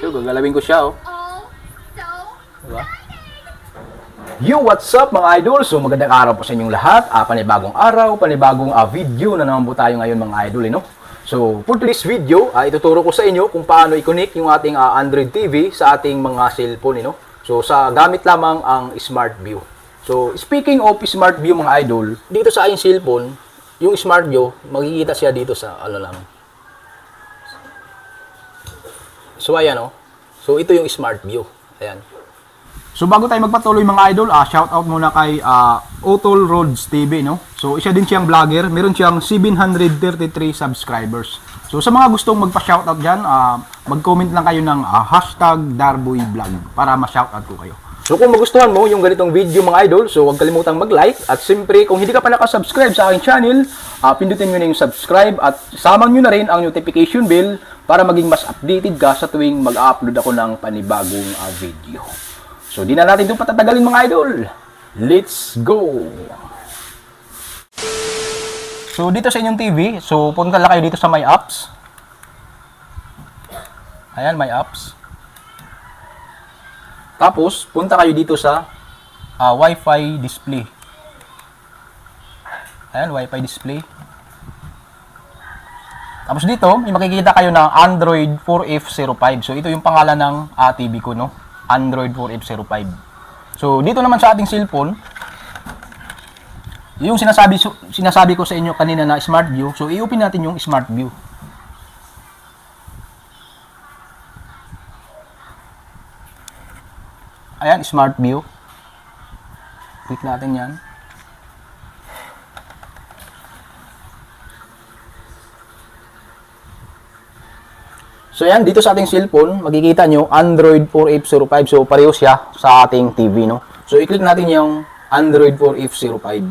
So, gagalawin ko siya, oh. Diba? Yo, what's up mga idol? So magandang araw po sa inyong lahat. Ah, panibagong araw, panibagong ah, video na naman po tayo ngayon mga idol, eh, no? So, for today's video, ah, ituturo ko sa inyo kung paano i-connect yung ating ah, Android TV sa ating mga cellphone, eh, no? So, sa gamit lamang ang Smart View. So, speaking of Smart View mga idol, dito sa aking cellphone, yung Smart View, makikita siya dito sa ano lang. So, ayan, oh. So, ito yung Smart View. Ayan. So bago tayo magpatuloy mga idol, ah shout out muna kay ah, Otol Roads TV, no? So isa din siyang vlogger, meron siyang 733 subscribers. So sa mga gustong magpa-shoutout diyan, ah mag-comment lang kayo ng ah, hashtag #darboyvlog para ma-shoutout ko kayo. So kung magustuhan mo yung ganitong video mga idol, so huwag kalimutang mag-like at siyempre kung hindi ka pa naka-subscribe sa aking channel, ah, pindutin nyo na yung subscribe at samang nyo na rin ang notification bell para maging mas updated ka sa tuwing mag-upload ako ng panibagong ah, video. So, di na natin itong patatagalin mga idol. Let's go! So, dito sa inyong TV, so punta lang kayo dito sa My Apps. Ayan, My Apps. Tapos, punta kayo dito sa ah, Wi-Fi display. Ayan, Wi-Fi display. Tapos dito, may makikita kayo ng Android 4F05. So, ito yung pangalan ng ah, TV ko, no? Android 4F05. So, dito naman sa ating cellphone, yung sinasabi sinasabi ko sa inyo kanina na Smart View. So, i-open natin yung Smart View. Ayan, Smart View. Click natin yan. So yan, dito sa ating cellphone, makikita nyo Android 4F05. So pareho siya sa ating TV, no? So i-click natin yung Android 4F05.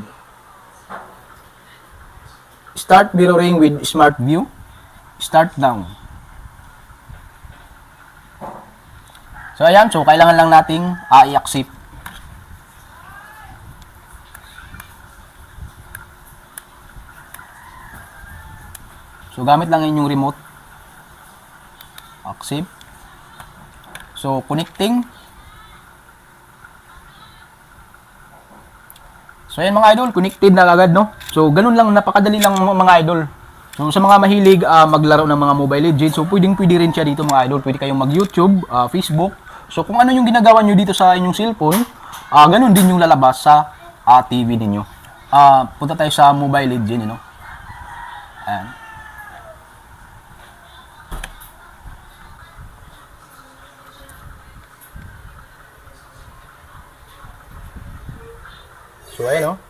Start mirroring with Smart View. Start now. So ayan, so kailangan lang nating uh, i-accept. So gamit lang inyong remote accept. So, connecting. So, ayan mga idol, connected na agad, no? So, ganun lang, napakadali lang mga idol. So, sa mga mahilig ah, maglaro ng mga Mobile Legends, so pwedeng pwede rin siya dito mga idol. Pwede kayong mag-YouTube, ah, Facebook. So, kung ano yung ginagawa nyo dito sa inyong cellphone, ah, ganun din yung lalabas sa ah, TV ninyo. Ah, punta tayo sa Mobile Legends, you know? Ayan. So, ayun, no?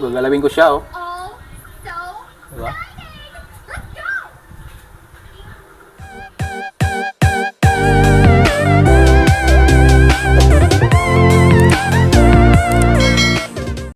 Gagalawin ko siya, oh. oh diba?